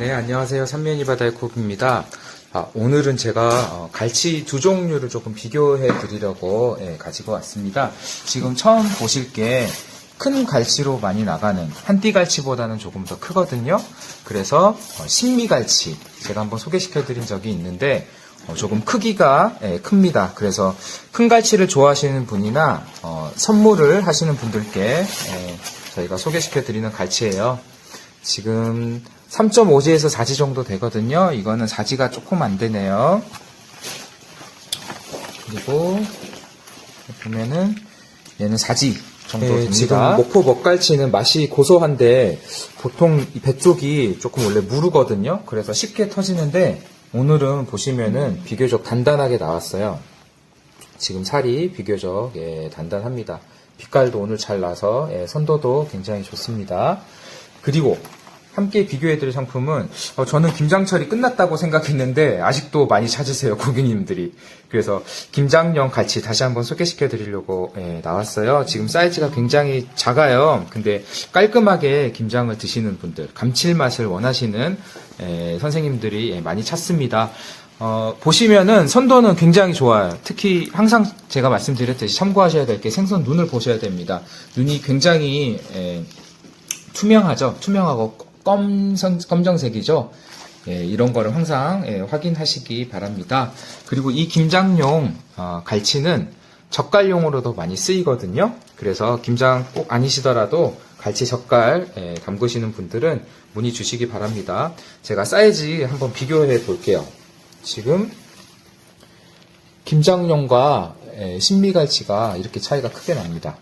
네, 안녕하세요. 삼면이 바다의 콥입니다. 아, 오늘은 제가 어, 갈치 두 종류를 조금 비교해 드리려고 예, 가지고 왔습니다. 지금 처음 보실 게 큰 갈치로 많이 나가는 한띠 갈치보다는 조금 더 크거든요. 그래서 어, 신미 갈치 제가 한번 소개시켜 드린 적이 있는데 어, 조금 크기가 예, 큽니다. 그래서 큰 갈치를 좋아하시는 분이나 어, 선물을 하시는 분들께 예, 저희가 소개시켜 드리는 갈치예요. 지금 3.5지에서 4지 정도 되거든요. 이거는 4지가 조금 안 되네요. 그리고 보면은 얘는 4지 정도 됩니다. 네, 지금 목포 먹갈치는 맛이 고소한데 보통 이배 쪽이 조금 원래 무르거든요. 그래서 쉽게 터지는데 오늘은 보시면은 비교적 단단하게 나왔어요. 지금 살이 비교적 예, 단단합니다. 빛깔도 오늘 잘 나서 예, 선도도 굉장히 좋습니다. 그리고 함께 비교해드릴 상품은 어, 저는 김장철이 끝났다고 생각했는데 아직도 많이 찾으세요 고객님들이 그래서 김장용 갈치 다시 한번 소개시켜 드리려고 예, 나왔어요 지금 사이즈가 굉장히 작아요 근데 깔끔하게 김장을 드시는 분들 감칠맛을 원하시는 예, 선생님들이 예, 많이 찾습니다 어, 보시면은 선도는 굉장히 좋아요. 특히 항상 제가 말씀드렸듯이 참고하셔야 될 게 생선 눈을 보셔야 됩니다. 눈이 굉장히 예, 투명하죠. 투명하고 검선, 검정색이죠. 예, 이런 거를 항상 예, 확인하시기 바랍니다. 그리고 이 김장용 어, 갈치는 젓갈용으로도 많이 쓰이거든요. 그래서 김장 꼭 아니시더라도 갈치 젓갈 예, 담그시는 분들은 문의 주시기 바랍니다. 제가 사이즈 한번 비교해 볼게요. 지금 김장용과 예, 신미갈치가 이렇게 차이가 크게 납니다.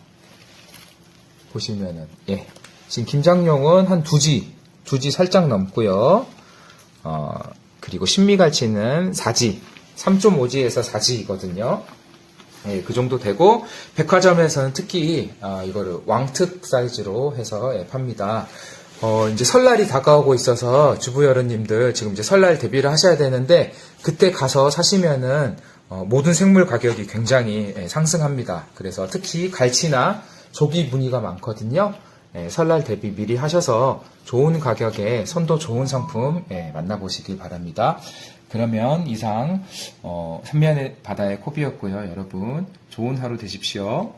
보시면은 예 지금 김장용은 한 두지 두지 살짝 넘고요. 어 그리고 신미갈치는 4지 3.5지에서 4지이거든요. 예, 그 정도 되고 백화점에서는 특히 아, 이거를 왕특 사이즈로 해서 예, 팝니다. 어, 이제 설날이 다가오고 있어서 주부 여러님들 지금 이제 설날 대비를 하셔야 되는데 그때 가서 사시면은 어, 모든 생물 가격이 굉장히 예, 상승합니다. 그래서 특히 갈치나 조기 문의가 많거든요. 예, 설날 대비 미리 하셔서 좋은 가격에 선도 좋은 상품 예, 만나보시길 바랍니다. 그러면 이상 어, 삼면의 바다의 코비였고요. 여러분 좋은 하루 되십시오.